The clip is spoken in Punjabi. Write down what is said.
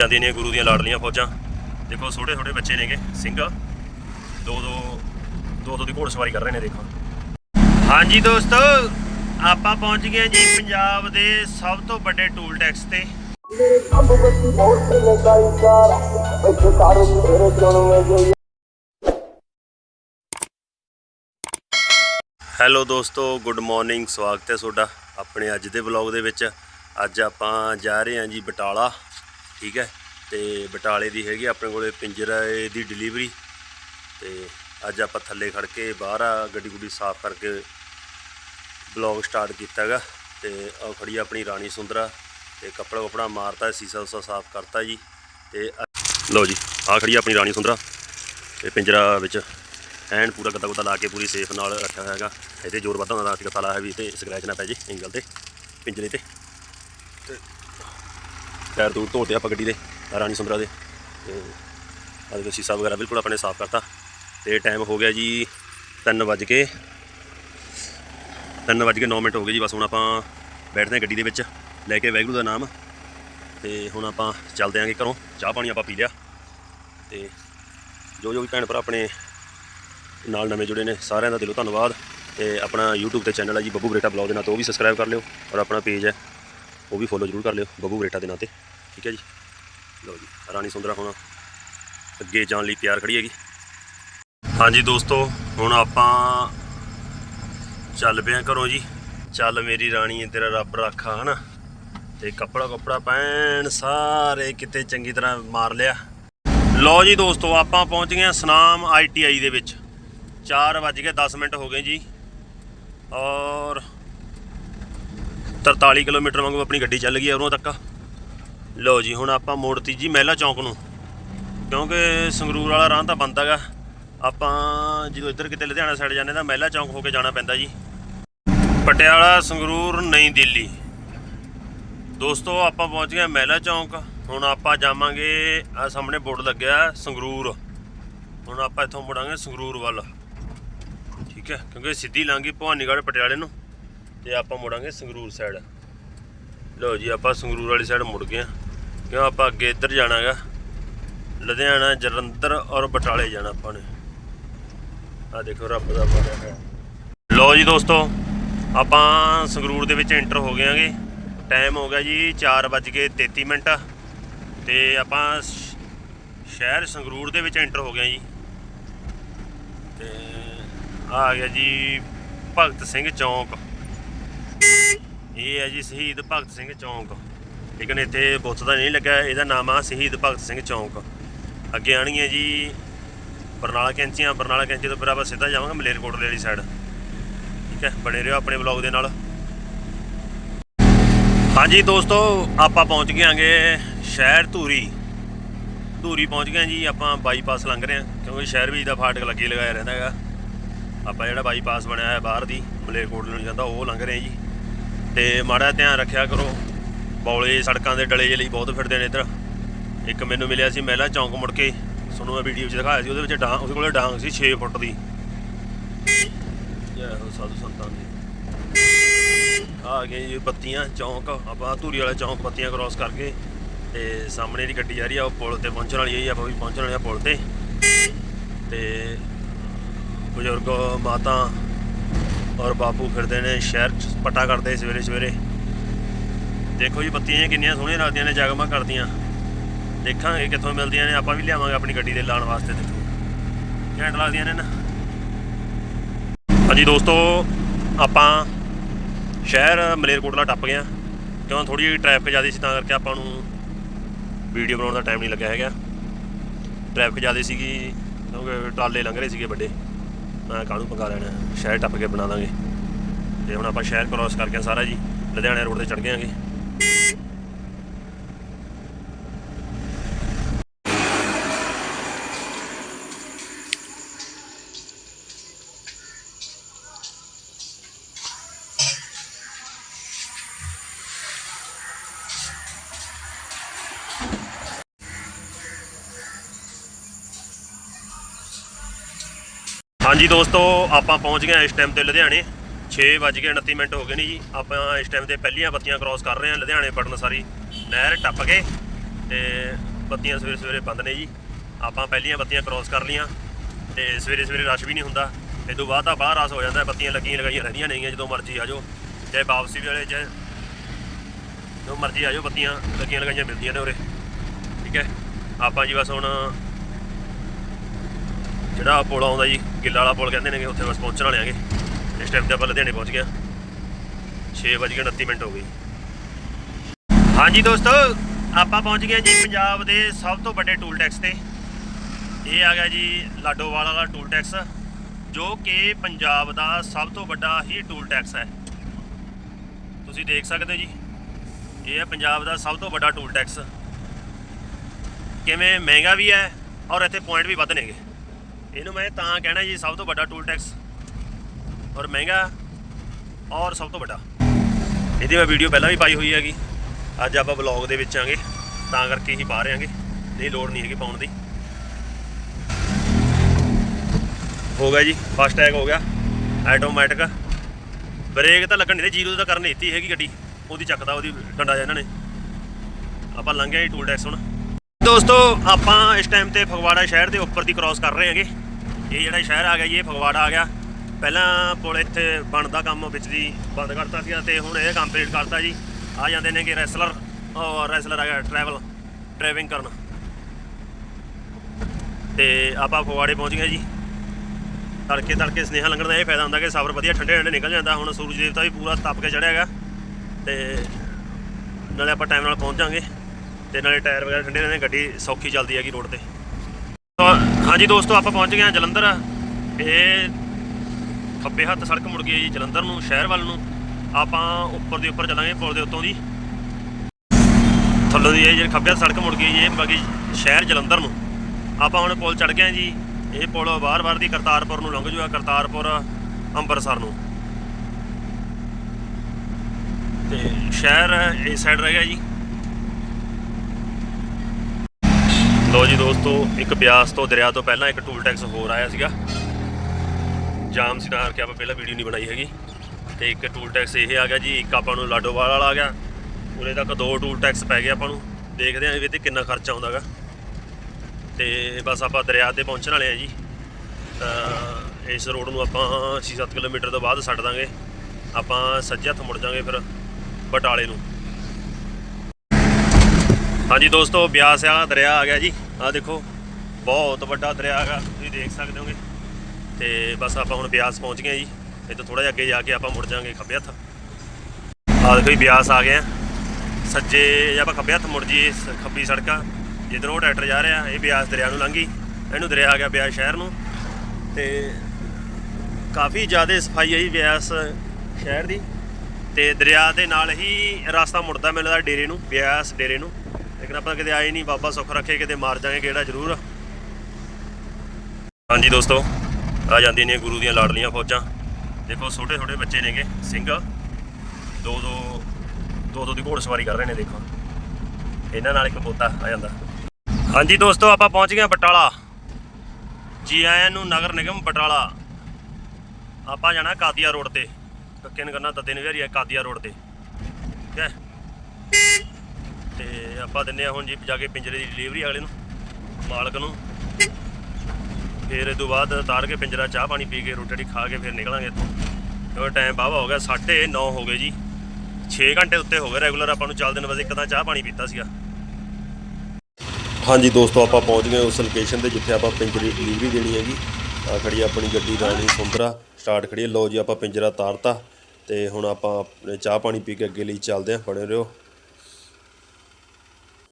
ਜਾਂਦੇ ਨੇ, ਗੁਰੂ ਦੀਆਂ ਲਾਡਲੀਆਂ ਫੌਜਾਂ। ਦੇਖੋ ਛੋਟੇ ਛੋਟੇ ਬੱਚੇ ਨੇਗੇ ਸਿੰਘ ਦੋ ਦੋ ਦੋ ਦੋ ਦੀ ਘੋੜ ਸਵਾਰੀ ਕਰ ਰਹੇ ਨੇ, ਦੇਖੋ। ਹਾਂਜੀ ਦੋਸਤੋ, ਆਪਾਂ ਪਹੁੰਚ ਗਏ ਜੀ ਪੰਜਾਬ ਦੇ ਸਭ ਤੋਂ ਵੱਡੇ ਟੂਲ ਟੈਕਸ ਤੇ। ਹੈਲੋ ਦੋਸਤੋ ਗੁੱਡ ਮਾਰਨਿੰਗ ਸਵਾਗਤ ਹੈ ਤੁਹਾਡਾ ਆਪਣੇ ਅੱਜ ਦੇ ਵਲੌਗ ਦੇ ਵਿੱਚ। ਅੱਜ ਆਪਾਂ ਜਾ ਰਹੇ ਹਾਂ ਜੀ ਬਟਾਲਾ। ਠੀਕ ਹੈ। ਤੇ ਬਟਾਲੇ ਦੀ ਹੈਗੀ ਆਪਣੇ ਕੋਲੇ ਪਿੰਜਰੇ ਦੀ ਡਿਲੀਵਰੀ ਤੇ ਅੱਜ ਆਪਾਂ ਥੱਲੇ ਖੜ ਕੇ ਬਾਹਰ ਆ ਗੱਡੀ ਗੁੱਡੀ ਸਾਫ਼ ਕਰਕੇ ਵਲੌਗ ਸਟਾਰਟ ਕੀਤਾ ਹੈਗਾ। ਤੇ ਉਹ ਖੜੀ ਆ ਆਪਣੀ ਰਾਣੀ ਸੁੰਦਰਾ। ਤੇ ਕੱਪੜਾ ਕੱਪੜਾ ਮਾਰਤਾ, ਸੀਸਾ ਉਸਾ ਸਾਫ਼ ਕਰਤਾ ਜੀ। ਤੇ ਲਓ ਜੀ ਆ ਖੜੀ ਆਪਣੀ ਰਾਣੀ ਸੁੰਦਰਾ। ਤੇ ਪਿੰਜਰਾ ਵਿੱਚ ਐਨ ਪੂਰਾ ਗੱਦਾ ਗੁੱਦਾ ਲਾ ਕੇ ਪੂਰੀ ਸੇਫ ਨਾਲ ਰੱਖਿਆ ਹੋਇਆ ਹੈਗਾ। ਇਹਦੇ ਜ਼ੋਰ ਵੱਧਾ ਹੁੰਦਾ ਗੱਤਾ ਲਾਇਆ ਵੀ ਤੇ ਸਕ੍ਰੈਚ ਨਾ ਪੈ ਜੇ ਐਂਗਲ ਤੇ, ਪਿੰਜਰੇ ਤੇ। ਤੇ ਟਾਇਰ ਦੂਰ ਧੋਤੇ ਆਪਾਂ ਗੱਡੀ ਦੇ, ਰਾਣੀ ਸੁੰਦਰਾ ਦੇ। ਤੇ ਆਹ ਦੇਖੋ ਸੀਸਾ ਵਗੈਰਾ ਬਿਲਕੁਲ ਆਪਣੇ ਸਾਫ਼ ਕਰਤਾ। ਤੇ ਟਾਈਮ ਹੋ ਗਿਆ ਜੀ 3 ਵਜ ਕੇ 3 ਵਜ ਕੇ 9 ਮਿੰਟ ਹੋ ਗਏ ਜੀ। ਬਸ ਹੁਣ ਆਪਾਂ ਬੈਠਦੇ ਹਾਂ ਗੱਡੀ ਦੇ ਵਿੱਚ, ਲੈ ਕੇ ਵੈਗਰੂ ਦਾ ਨਾਮ। ਤੇ ਹੁਣ ਆਪਾਂ ਚੱਲਦੇ ਆਂਗੇ ਘਰੋਂ, ਚਾਹ ਪਾਣੀ ਆਪਾਂ ਪੀ ਲਿਆ। ਤੇ ਜੋ ਜੋ ਵੀ ਭੈਣ ਭਰਾ ਆਪਣੇ ਨਾਲ ਨਵੇਂ ਜੁੜੇ ਨੇ, ਸਾਰਿਆਂ ਦਾ ਦਿਲੋਂ ਧੰਨਵਾਦ। ਤੇ ਆਪਣਾ YouTube ਤੇ ਚੈਨਲ ਹੈ ਜੀ, ਬੱਬੂ ਬਰੇਟਾ ਬਲੌਗ ਦੇ ਨਾਂ ਤੇ ਉਹ ਵੀ ਸਬਸਕ੍ਰਾਈਬ ਕਰ ਲਿਓ। ਔਰ ਆਪਣਾ ਪੇਜ ਹੈ ਉਹ ਵੀ ਫੋਲੋ ਜ਼ਰੂਰ ਕਰ ਲਿਓ ਬੱਬੂ ਬਰੇਟਾ ਦੇ ਨਾਂ ਤੇ। ਠੀਕ ਹੈ ਜੀ? ਲਓ ਜੀ, ਰਾਣੀ ਸੁੰਦਰਾ ਹੁਣ ਅੱਗੇ ਜਾਣ ਲਈ ਤਿਆਰ ਖੜੀ ਹੈਗੀ। ਹਾਂਜੀ ਦੋਸਤੋ, ਹੁਣ ਆਪਾਂ ਚੱਲ ਪਏ ਹਾਂ ਘਰੋਂ ਜੀ। ਚੱਲ ਮੇਰੀ ਰਾਣੀ, ਤੇਰਾ ਰੱਬ ਰਾਖਾ, ਹਨਾ? ਤੇ ਕੱਪੜਾ ਕੱਪੜਾ ਪੈਣ ਸਾਰੇ ਕਿਤੇ ਚੰਗੀ ਤਰ੍ਹਾਂ ਮਾਰ ਲਿਆ। ਲਓ ਜੀ ਦੋਸਤੋ, ਆਪਾਂ ਪਹੁੰਚ ਗਏ ਹਾਂ ਸਨਾਮ ਆਈਟੀਆਈ ਦੇ ਵਿੱਚ। 4 ਵੱਜ ਕੇ 10 ਮਿੰਟ ਹੋ ਗਏ ਜੀ। ਔਰ 43 ਕਿਲੋਮੀਟਰ ਵਾਂਗੂ ਆਪਣੀ ਗੱਡੀ ਚੱਲ ਗਈ ਹੈ ਉਰੋਂ ਤੱਕ। ਲਓ ਜੀ, ਹੁਣ ਆਪਾਂ ਮੋੜਤੀ ਜੀ ਮਹਿਲਾ ਚੌਂਕ ਨੂੰ। ਕਿਉਂਕਿ ਸੰਗਰੂਰ ਵਾਲਾ ਰਾਹ ਤਾਂ ਬੰਦ ਹੈਗਾ। ਆਪਾਂ ਜਦੋਂ ਇੱਧਰ ਕਿਤੇ ਲੁਧਿਆਣਾ ਸਾਈਡ ਜਾਂਦੇ ਤਾਂ ਮਹਿਲਾ ਚੌਂਕ ਹੋ ਕੇ ਜਾਣਾ ਪੈਂਦਾ ਜੀ। ਪਟਿਆਲਾ, ਸੰਗਰੂਰ, ਨਈ ਦਿੱਲੀ। ਦੋਸਤੋ, ਆਪਾਂ ਪਹੁੰਚ ਗਏ ਮਹਿਲਾ ਚੌਂਕ। ਹੁਣ ਆਪਾਂ ਜਾਵਾਂਗੇ ਆ ਸਾਹਮਣੇ ਬੋਰਡ ਲੱਗਿਆ, ਸੰਗਰੂਰ। ਹੁਣ ਆਪਾਂ ਇੱਥੋਂ ਮੁੜਾਂਗੇ ਸੰਗਰੂਰ ਵੱਲ। ਠੀਕ ਹੈ, ਕਿਉਂਕਿ ਸਿੱਧੀ ਲਾਂਗੀ ਭਵਾਨੀਗੜ੍ਹ ਪਟਿਆਲੇ ਨੂੰ। ਤੇ ਆਪਾਂ ਮੁੜਾਂਗੇ ਸੰਗਰੂਰ ਸਾਈਡ ਲਓ ਜੀ, ਆਪਾਂ ਸੰਗਰੂਰ ਵਾਲੀ ਸਾਈਡ ਮੁੜ ਗਏ ਹਾਂ। ਕਿਉਂ, ਆਪਾਂ ਅੱਗੇ ਇੱਧਰ ਜਾਣਾਗਾ। ਲੁਧਿਆਣਾ, ਜਲੰਧਰ ਔਰ ਬਟਾਲੇ ਜਾਣਾ ਆਪਾਂ ਨੇ। ਆ ਦੇਖੋ, ਰੱਬ ਦਾ ਮਾਰਿਆ ਹੈ। ਲਓ ਜੀ ਦੋਸਤੋ, ਆਪਾਂ ਸੰਗਰੂਰ ਦੇ ਵਿੱਚ ਐਂਟਰ ਹੋ ਗਏ ਆਂਗੇ ਟਾਈਮ ਹੋ ਗਿਆ ਜੀ 4:33 ਮਿੰਟ। ਤੇ ਆਪਾਂ ਸ਼ਹਿਰ ਸੰਗਰੂਰ ਦੇ ਵਿੱਚ ਐਂਟਰ ਹੋ ਗਏ ਜੀ। ਤੇ ਆਹ ਆ ਗਿਆ ਜੀ ਭਗਤ ਸਿੰਘ ਚੌਂਕ। ਇਹ ਹੈ ਜੀ ਸ਼ਹੀਦ ਭਗਤ ਸਿੰਘ ਚੌਂਕ। ਲੇਕਿਨ ਇੱਥੇ ਬੁੱਤ ਦਾ ਨਹੀਂ ਲੱਗਾ, ਇਹਦਾ ਨਾਮ ਆ ਸ਼ਹੀਦ ਭਗਤ ਸਿੰਘ ਚੌਂਕ। ਅੱਗੇ ਆਣੀ ਹੈ ਜੀ ਬਰਨਾਲਾ ਕੈਂਚੀਆਂ, ਬਰਨਾਲਾ ਕੈਂਚੀ ਤੋਂ ਫਿਰ ਆਪਾਂ ਸਿੱਧਾ ਜਾਵਾਂਗੇ ਮਲੇਰਕੋਟਲੇ ਵਾਲੀ ਸਾਈਡ ਠੀਕ ਹੈ, ਬਣੇ ਰਹੋ ਆਪਣੇ ਵਲੌਗ ਦੇ ਨਾਲ। ਹਾਂਜੀ ਦੋਸਤੋ, ਆਪਾਂ ਪਹੁੰਚ ਗਏ ਆਂਗੇ ਸ਼ਹਿਰ ਧੂਰੀ। ਧੂਰੀ ਪਹੁੰਚ ਗਏ ਜੀ, ਆਪਾਂ ਬਾਈਪਾਸ ਲੰਘ ਰਹੇ ਹਾਂ, ਕਿਉਂਕਿ ਸ਼ਹਿਰ ਵਿੱਚ ਦਾ ਫਾਟਕ ਲੱਗੇ ਲਗਾਇਆ ਰਹਿੰਦਾ ਹੈਗਾ। ਆਪਾਂ ਜਿਹੜਾ ਬਾਈਪਾਸ ਬਣਿਆ ਹੋਇਆ ਬਾਹਰ ਦੀ, ਮਲੇਰਕੋਟਲੇ ਨੂੰ ਜਾਂਦਾ, ਉਹ ਲੰਘ ਰਹੇ ਹਾਂ ਜੀ। ਤੇ ਮਾੜਾ ਧਿਆਨ ਰੱਖਿਆ ਕਰੋ। ਬੌਲੇ ਸੜਕਾਂ ਦੇ ਡਲੇ ਜਿਹੇ ਲਈ ਬਹੁਤ ਫਿਰਦੇ ਨੇ ਇੱਧਰ। ਇੱਕ ਮੈਨੂੰ ਮਿਲਿਆ ਸੀ ਮਹਿਲਾ ਚੌਂਕ ਮੁੜ ਕੇ। ਤੁਹਾਨੂੰ ਮੈਂ ਵੀਡੀਓ 'ਚ ਦਿਖਾਇਆ ਸੀ, ਉਹਦੇ ਵਿੱਚ ਡਾਂਗ, ਉਹਦੇ ਕੋਲੇ ਡਾਂਗ ਸੀ 6 ਫੁੱਟ ਦੀ। ਜੈ ਹੋ ਸਾਧੂ ਸੰਤਾਂ ਦੀ। ਆ ਗਏ ਜੀ ਬੱਤੀਆਂ, ਚੌਂਕ। ਆਪਾਂ ਧੂਰੀ ਵਾਲਾ ਚੌਂਕ ਬੱਤੀਆਂ ਕ੍ਰਾਸ ਕਰਕੇ ਤੇ ਸਾਹਮਣੇ ਦੀ ਗੱਡੀ ਜਾ ਰਹੀ ਆ, ਉਹ ਪੁਲ ਤੇ ਪਹੁੰਚਣ ਵਾਲੀ ਹੈ ਆਪਾਂ ਵੀ ਪਹੁੰਚਣ ਵਾਲੇ ਆ ਪੁਲ ਤੇ। ਤੇ ਬਜ਼ੁਰਗ, ਮਾਤਾ ਔਰ ਬਾਪੂ ਫਿਰਦੇ ਨੇ ਸ਼ਹਿਰ ਚ, ਪਟਾ ਕਰਦੇ ਸਵੇਰੇ ਸਵੇਰੇ। ਦੇਖੋ ਜੀ, ਬੱਤੀਆਂ ਕਿੰਨੀਆਂ ਸੋਹਣੀਆਂ ਲੱਗਦੀਆਂ ਨੇ ਜਗਮਾ ਕਰਦੀਆਂ। ਦੇਖਾਂਗੇ ਕਿੱਥੋਂ ਮਿਲਦੀਆਂ ਨੇ, ਆਪਾਂ ਵੀ ਲਿਆਵਾਂਗੇ ਆਪਣੀ ਗੱਡੀ ਦੇ ਲਾਉਣ ਵਾਸਤੇ ਦੇਖੋ ਘੈਂਟ ਲੱਗਦੀਆਂ ਨੇ ਨਾ। ਹਾਂਜੀ ਦੋਸਤੋ, ਆਪਾਂ ਸ਼ਹਿਰ ਮਲੇਰਕੋਟਲਾ ਟੱਪ ਗਿਆ ਹਾਂ। ਕਿਉਂ ਥੋੜੀ ਜਿਹੀ ਟ੍ਰੈਫਿਕ ਜ਼ਿਆਦਾ ਸੀ, ਤਾਂ ਕਰਕੇ ਆਪਾਂ ਨੂੰ ਵੀਡੀਓ ਬਣਾਉਣ ਦਾ ਟਾਈਮ ਨਹੀਂ ਲੱਗਿਆ ਹੈਗਾ। ਟ੍ਰੈਫਿਕ ਜ਼ਿਆਦਾ ਸੀਗੀ, ਕਿਉਂਕਿ ਟਰਾਲੇ ਲੰਘ ਰਹੇ ਸੀਗੇ ਵੱਡੇ। ਮੈਂ ਕਾਹਨੂੰ ਪੰਗਾ ਲੈਣਾ? ਸ਼ਹਿਰ ਟੱਪ ਕੇ ਬਣਾ ਦਾਂਗੇ। ਤੇ ਹੁਣ ਆਪਾਂ ਸ਼ਹਿਰ ਕ੍ਰਾਸ ਕਰਕੇ ਸਾਰਾ ਜੀ, ਲੁਧਿਆਣਾ ਰੋਡ ਤੇ ਚੜ ਗਏ ਹਾਂਜੀ ਦੋਸਤੋ, ਆਪਾਂ ਪਹੁੰਚ ਗਏ ਹਾਂ ਇਸ ਟਾਈਮ ਤੇ ਲੁਧਿਆਣੇ। 6:29 ਮਿੰਟ ਹੋ ਗਏ ਨੇ ਜੀ। ਆਪਾਂ ਇਸ ਟਾਈਮ ਤੇ ਪਹਿਲੀਆਂ ਬੱਤੀਆਂ ਕ੍ਰਾਸ ਕਰ ਰਹੇ ਹਾਂ। ਲੁਧਿਆਣੇ ਪਟਨ ਸਾਰੀ ਨਹਿਰ ਟੱਪ ਕੇ ਤੇ ਬੱਤੀਆਂ ਸਵੇਰੇ ਸਵੇਰੇ ਬੰਦ ਨੇ ਜੀ। ਆਪਾਂ ਪਹਿਲੀਆਂ ਬੱਤੀਆਂ ਕ੍ਰਾਸ ਕਰ ਲੀਆਂ ਤੇ ਸਵੇਰੇ ਸਵੇਰੇ ਰਸ਼ ਵੀ ਨਹੀਂ ਹੁੰਦਾ। ਇਹ ਤੋਂ ਬਾਅਦ ਤਾਂ ਬਾਹਰ ਰਸ ਹੋ ਜਾਂਦਾ। ਬੱਤੀਆਂ ਲੱਗੀਆਂ ਲਗਾਈਆਂ ਰਹਿੰਦੀਆਂ ਨੇਗੀਆਂ ਜਦੋਂ ਮਰਜ਼ੀ ਆ ਜਾਓ। ਚਾਹੇ ਵਾਪਸੀ ਵੇਲੇ ਚਾਹੇ ਜਦੋਂ ਮਰਜ਼ੀ ਆ ਜਾਓ, ਬੱਤੀਆਂ ਲੱਗੀਆਂ ਲਗਾਈਆਂ ਮਿਲਦੀਆਂ ਨੇ ਉਰੇ। ਠੀਕ ਹੈ? ਆਪਾਂ ਜੀ ਬਸ ਹੁਣ ਜਿਹੜਾ ਪੁਲ ਆਉਂਦਾ ਜੀ, ਗਿੱਲਾ ਵਾਲਾ ਪੁਲ ਕਹਿੰਦੇ ਨੇਗੇ, ਉੱਥੇ ਬਸ ਪਹੁੰਚਣ ਵਾਲੇ ਆਂਗੇ। ਇਸ ਟਾਈਮ ਤੇ ਆਪਾਂ ਲੁਧਿਆਣੇ ਪਹੁੰਚ ਗਏ 6:29 ਮਿੰਟ ਹੋ ਗਈ ਹਾਂਜੀ ਦੋਸਤੋ, ਆਪਾਂ ਪਹੁੰਚ ਗਏ ਜੀ ਪੰਜਾਬ ਦੇ ਸਭ ਤੋਂ ਵੱਡੇ ਟੂਲ ਟੈਕਸ ਤੇ। ਇਹ ਆ ਗਿਆ ਜੀ ਲਾਡੋਵਾਲ ਵਾਲਾ ਟੂਲ ਟੈਕਸ ਜੋ ਕਿ ਪੰਜਾਬ ਦਾ ਸਭ ਤੋਂ ਵੱਡਾ ਹੀ ਟੂਲ ਟੈਕਸ ਹੈ। ਤੁਸੀਂ ਦੇਖ ਸਕਦੇ ਜੀ, ਇਹ ਹੈ ਪੰਜਾਬ ਦਾ ਸਭ ਤੋਂ ਵੱਡਾ ਟੂਲ ਟੈਕਸ ਕਿਵੇਂ ਮਹਿੰਗਾ ਵੀ ਹੈ ਔਰ ਇੱਥੇ ਪੁਆਇੰਟ ਵੀ ਵੱਧ ਨੇਗੇ। ਇਹਨੂੰ ਮੈਂ ਤਾਂ ਕਹਿਣਾ ਜੀ ਸਭ ਤੋਂ ਵੱਡਾ ਟੂਲ ਟੈਕਸ ਔਰ ਮਹਿੰਗਾ ਔਰ ਸਭ ਤੋਂ ਵੱਡਾ। ਇਹਦੀ ਮੈਂ ਵੀਡੀਓ ਪਹਿਲਾਂ ਵੀ ਪਾਈ ਹੋਈ ਹੈਗੀ। ਅੱਜ ਆਪਾਂ ਬਲੌਗ ਦੇ ਵਿੱਚ ਆਂਗੇ, ਤਾਂ ਕਰਕੇ ਹੀ ਪਾ ਰਹੇ ਆਂਗੇ। ਨਹੀਂ ਲੋੜ ਨਹੀਂ ਹੈਗੀ ਪਾਉਣ ਦੀ। ਹੋ ਗਿਆ ਜੀ ਫਸਟ ਟੈਗ ਹੋ ਗਿਆ। ਆਟੋਮੈਟਿਕ ਬ੍ਰੇਕ ਤਾਂ ਲੱਗਣ ਨਹੀਂ ਤੇ ਜੀਰੋ ਤਾਂ ਕਰਨ ਦਿੱਤੀ ਹੈਗੀ ਗੱਡੀ। ਉਹਦੀ ਚੱਕਦਾ ਉਹਦੀ ਡੰਡਾ ਜਿਹਾ ਇਹਨਾਂ ਨੇ। ਆਪਾਂ ਲੰਘਿਆ ਜੀ ਟੂਲ ਟੈਕਸ ਹੁਣ। ਦੋਸਤੋ, ਆਪਾਂ ਇਸ ਟਾਈਮ ਤੇ ਫਗਵਾੜਾ ਸ਼ਹਿਰ ਦੇ ਉੱਪਰ ਦੀ ਕ੍ਰਾਸ ਕਰ ਰਹੇ ਹਾਂਗੇ। ਇਹ ਜਿਹੜਾ ਸ਼ਹਿਰ ਆ ਗਿਆ ਜੀ, ਇਹ ਫਗਵਾੜਾ ਆ ਗਿਆ। ਪਹਿਲਾਂ ਪੁਲ ਇੱਥੇ ਬਣਦਾ ਕੰਮ ਵਿੱਚ ਦੀ ਬੰਦ ਕਰਤਾ ਸੀ ਤੇ ਹੁਣ ਇਹ ਕੰਪਲੀਟ ਕਰਤਾ ਜੀ। ਆ ਜਾਂਦੇ ਨੇ ਕਿ ਰੈਸਲਰ ਔਰ ਰੈਸਲਰ ਆ ਗਿਆ ਟਰੈਵਲ ਡਰਾਈਵਿੰਗ ਕਰਨ। ਤੇ ਆਪਾਂ ਫਗਵਾੜੇ ਪਹੁੰਚ ਗਏ ਜੀ। ਤੜਕੇ ਤੜਕੇ ਸਨੇਹਾ ਲੰਘਣ ਦਾ ਇਹ ਫਾਇਦਾ ਹੁੰਦਾ ਕਿ ਸਫ਼ਰ ਵਧੀਆ ਠੰਡੇ ਠੰਡੇ ਨਿਕਲ ਜਾਂਦਾ। ਹੁਣ ਸੂਰਜ ਦੇਵਤਾ ਵੀ ਪੂਰਾ ਤਪ ਕੇ ਚੜਿਆ ਹੈਗਾ। ਤੇ ਨਾਲੇ ਆਪਾਂ ਟਾਈਮ ਨਾਲ ਪਹੁੰਚ ਜਾਾਂਗੇ ਤੇ ਨਾਲੇ ਟਾਇਰ ਵਗੈਰਾ ਠੰਡੇ ਰਹਿੰਦੇ, ਗੱਡੀ ਸੌਖੀ ਚੱਲਦੀ ਹੈਗੀ ਰੋਡ ਤੇ। ਤਾਂ ਹਾਂਜੀ ਦੋਸਤੋ, ਆਪਾਂ ਪਹੁੰਚ ਗਏ ਹਾਂ ਜਲੰਧਰ। ਇਹ ਖੱਬੇ ਹੱਥ ਸੜਕ ਮੁੜ ਗਈ ਜੀ ਜਲੰਧਰ ਨੂੰ, ਸ਼ਹਿਰ ਵੱਲ ਨੂੰ। ਆਪਾਂ ਉੱਪਰ ਦੇ ਉੱਪਰ ਚੱਲਾਂਗੇ, ਪੁਲ ਦੇ ਉੱਤੋਂ ਦੀ। ਥੱਲੋਂ ਦੀ ਇਹ ਜਿਹੜੀ ਖੱਬੇ ਹੱਥ ਸੜਕ ਮੁੜ ਗਈ ਜੀ, ਇਹ ਬਾਕੀ ਸ਼ਹਿਰ ਜਲੰਧਰ ਨੂੰ। ਆਪਾਂ ਹੁਣ ਪੁਲ ਚੜ ਗਏ ਜੀ। ਇਹ ਪੁਲ ਬਾਰ-ਬਾਰ ਦੀ ਕਰਤਾਰਪੁਰ ਨੂੰ ਲੰਘ ਜੂਗਾ, ਕਰਤਾਰਪੁਰ, ਅੰਮ੍ਰਿਤਸਰ ਨੂੰ। ਤੇ ਸ਼ਹਿਰ ਇਸ ਸਾਈਡ ਰਹਿ ਗਿਆ ਜੀ। ਲੋ ਜੀ ਦੋਸਤੋ, ਇੱਕ ਬਿਆਸ ਤੋਂ ਦਰਿਆ ਤੋਂ ਪਹਿਲਾਂ ਇੱਕ ਟੂਲ ਟੈਕਸ ਹੋਰ ਆਇਆ ਸੀਗਾ। ਜਾਮ ਸੀ ਨਾ ਕਰਕੇ ਆਪਾਂ ਪਹਿਲਾਂ ਵੀਡੀਓ ਨਹੀਂ ਬਣਾਈ ਹੈਗੀ। ਤੇ ਇੱਕ ਟੂਲ ਟੈਕਸ ਇਹ ਆ ਗਿਆ ਜੀ, ਇੱਕ ਆਪਾਂ ਨੂੰ ਲਾਡੋਵਾਲ ਵਾਲਾ ਆ ਗਿਆ। ਉਰੇ ਤੱਕ ਦੋ ਟੂਲ ਟੈਕਸ ਪੈ ਗਏ ਆਪਾਂ ਨੂੰ। ਦੇਖਦੇ ਆਂ ਵੀ ਤੇ ਕਿੰਨਾ ਖਰਚਾ ਆਉਂਦਾਗਾ ਤੇ ਬਸ ਆਪਾਂ ਦਰਿਆ ਤੇ ਪਹੁੰਚਣ ਵਾਲੇ ਆ ਜੀ। ਤਾਂ ਇਸ ਰੋਡ ਨੂੰ ਆਪਾਂ 6-7 ਕਿਲੋਮੀਟਰ ਤੋਂ ਬਾਅਦ ਛੱਡ ਦਾਂਗੇ। ਆਪਾਂ ਸੱਜੇ ਹੱਥ ਮੁੜ ਜਾਾਂਗੇ ਫਿਰ ਬਟਾਲੇ ਨੂੰ। ਹਾਂਜੀ ਦੋਸਤੋ, ਬਿਆਸ ਵਾਲਾ ਦਰਿਆ ਆ ਗਿਆ ਜੀ। ਆ ਦੇਖੋ, ਬਹੁਤ ਵੱਡਾ ਦਰਿਆ ਹੈਗਾ, ਤੁਸੀਂ ਦੇਖ ਸਕਦੇ ਹੋਗੇ। ਤੇ ਬਸ ਆਪਾਂ ਹੁਣ ਬਿਆਸ ਪਹੁੰਚ ਗਏ ਜੀ। ਇਹ ਤੋਂ ਥੋੜਾ ਜਿਹਾ ਅੱਗੇ ਜਾ ਕੇ ਆਪਾਂ ਮੁੜ ਜਾਾਂਗੇ ਖੱਬੇ ਹੱਥ। ਆ ਦੇਖੋ ਜੀ, ਬਿਆਸ ਆ ਗਏ ਆ। ਸੱਜੇ ਜੇ ਆਪਾਂ ਖੱਬੇ ਹੱਥ ਮੁੜ ਜੀਏ ਸ- ਖੱਬੀ ਸੜਕਾਂ, ਜਿੱਧਰੋਂ ਉਹ ਟਰੈਕਟਰ ਜਾ ਰਿਹਾ, ਇਹ ਬਿਆਸ ਦਰਿਆ ਨੂੰ ਲੰਘੀ ਇਹਨੂੰ ਦਰਿਆ ਆ ਗਿਆ ਬਿਆਸ ਸ਼ਹਿਰ ਨੂੰ। ਤੇ ਕਾਫੀ ਜ਼ਿਆਦਾ ਸਫ਼ਾਈ ਹੈ ਜੀ ਬਿਆਸ ਸ਼ਹਿਰ ਦੀ। ਤੇ ਦਰਿਆ ਦੇ ਨਾਲ ਹੀ ਰਸਤਾ ਮੁੜਦਾ ਮੈਨੂੰ ਲੱਗਦਾ ਡੇਰੇ ਨੂੰ, ਬਿਆਸ ਡੇਰੇ ਨੂੰ। ਲੇਕਿਨ ਆਪਾਂ ਕਿਤੇ ਆਏ ਨਹੀਂ, ਬਾਬਾ ਸੁੱਖ ਰੱਖੇ, ਕਿਤੇ ਮਾਰ ਜਾਾਂਗੇ ਕਿਹੜਾ ਜ਼ਰੂਰ ਹਾਂਜੀ ਦੋਸਤੋ ਆ ਜਾਂਦੀਆਂ ਨੇ ਗੁਰੂ ਦੀਆਂ ਲਾਡਲੀਆਂ ਫੌਜਾਂ। ਦੇਖੋ, ਛੋਟੇ ਛੋਟੇ ਬੱਚੇ ਨੇਗੇ, ਸਿੰਘ। ਦੋ ਦੋ ਦੋ ਦੋ ਦੀ ਘੋੜ ਸਵਾਰੀ ਕਰ ਰਹੇ ਨੇ, ਦੇਖੋ। ਇਹਨਾਂ ਨਾਲ ਇੱਕ ਪੋਤਾ ਆ ਜਾਂਦਾ। ਹਾਂਜੀ ਦੋਸਤੋ, ਆਪਾਂ ਪਹੁੰਚ ਗਏ ਹਾਂ ਬਟਾਲਾ। ਜੀ ਆਇਆਂ ਨੂੰ ਨਗਰ ਨਿਗਮ ਬਟਾਲਾ। ਆਪਾਂ ਜਾਣਾ ਕਾਦੀਆ ਰੋਡ ਤੇ। ਕੱਕੇ ਨੇ ਕਰਨਾ ਤੱਦੇ ਨਵੀਰੀ ਕਾਦੀਆ ਰੋਡ ਤੇ। ਠੀਕ ਹੈ? ਤੇ ਆਪਾਂ ਦਿੰਨੇ ਆ ਹੁਣ ਜੀ ਜਾ ਕੇ ਪਿੰਜਰੇ ਦੀ ਡਿਲੀਵਰੀ ਅਗਲੇ ਨੂੰ, ਮਾਲਕ ਨੂੰ। ਫਿਰ ਇਹ ਤੋਂ ਬਾਅਦ ਉਤਾਰ ਕੇ ਪਿੰਜਰਾ ਚਾਹ ਪਾਣੀ ਪੀ ਕੇ ਰੋਟੀ ਰਾਟੀ ਖਾ ਕੇ ਫਿਰ ਨਿਕਲਾਂਗੇ ਇੱਥੋਂ। ਕਿਉਂਕਿ ਟਾਈਮ ਬਾਵਾ ਹੋ ਗਿਆ 9:30 ਹੋ ਗਏ ਜੀ। 6 ਘੰਟੇ ਉੱਤੇ ਹੋ ਗਏ ਰੈਗੂਲਰ ਆਪਾਂ ਨੂੰ ਚੱਲਦੇ ਨੇ ਬਸ ਇੱਕ ਤਾਂ ਚਾਹ ਪਾਣੀ ਪੀਤਾ ਸੀਗਾ। ਹਾਂਜੀ ਦੋਸਤੋ, ਆਪਾਂ ਪਹੁੰਚ ਗਏ ਉਸ ਲੋਕੇਸ਼ਨ ਤੇ ਜਿੱਥੇ ਆਪਾਂ ਪਿੰਜਰੇ ਡਿਲੀਵਰੀ ਦੇਣੀ ਹੈਗੀ। ਆ ਖੜੀ ਆ ਆਪਣੀ ਗੱਡੀ ਰਾਣੀ ਸੁੰਦਰਾ। ਸਟਾਰਟ ਖੜੀ ਹੈ ਲੋ ਜੀ ਆਪਾਂ ਪਿੰਜਰਾ ਤਾਰਤਾ ਤੇ ਹੁਣ ਆਪਾਂ ਆਪਣੇ ਚਾਹ ਪਾਣੀ ਪੀ ਕੇ ਅੱਗੇ ਲਈ ਚੱਲਦੇ ਆਂ ਬਣੇ ਰਹੋ।